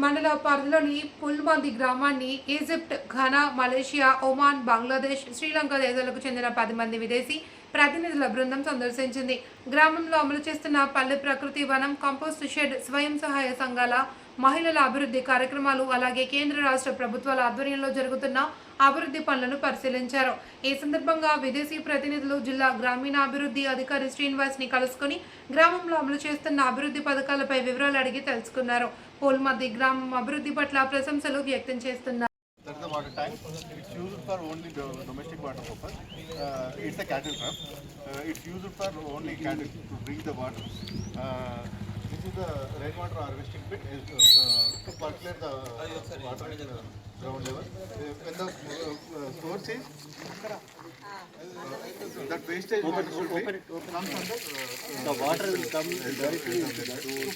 పరిధిలోని పుల్మంది గ్రామాన్ని Egypt Ghana Malaysia Oman Bangladesh Sri Lanka దేశాలకు చెందిన పది మంది విదేశీ ప్రతినిధుల బృందం సందర్శించింది. గ్రామంలో అమలు చేస్తున్న పల్లె ప్రకృతి వనం కంపోస్ట్ షెడ్ స్వయం సహాయ సంఘాల మహిళల అభివృద్ధి కార్యక్రమాలు అలాగే కేంద్ర రాష్ట్ర ప్రభుత్వాల ఆధ్వర్యంలో జరుగుతున్న అభివృద్ధి పనులను పరిశీలించారు ఈ సందర్భంగా విదేశీ ప్రతినిధులు జిల్లా గ్రామీణాభివృద్ధి అధికారి శ్రీనివాస్ని కలుసుకుని గ్రామంలో అమలు చేస్తున్న అభివృద్ధి పథకాలపై వివరాలు అడిగి తెలుసుకున్నారు పోల్మద్ది గ్రామం అభివృద్ధి పట్ల ప్రశంసలు వ్యక్తం చేస్తున్నారు That's the water tank. It's used for only the domestic water purpose. Uh, it's a cattle trap. Uh, it's used for only cattle to bring the water. Uh, is the rainwater harvesting pit is, uh, to percolate the water in the ground level. Uh, when the uh, uh, source is uh, that wastage water should be comes under uh, the water will come directly to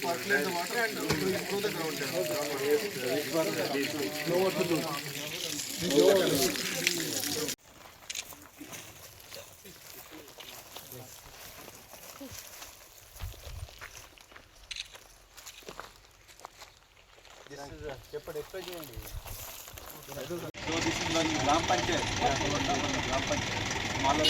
percolate the water and to improve the ground level. So this is gram panchayat gram Panchayat మాలో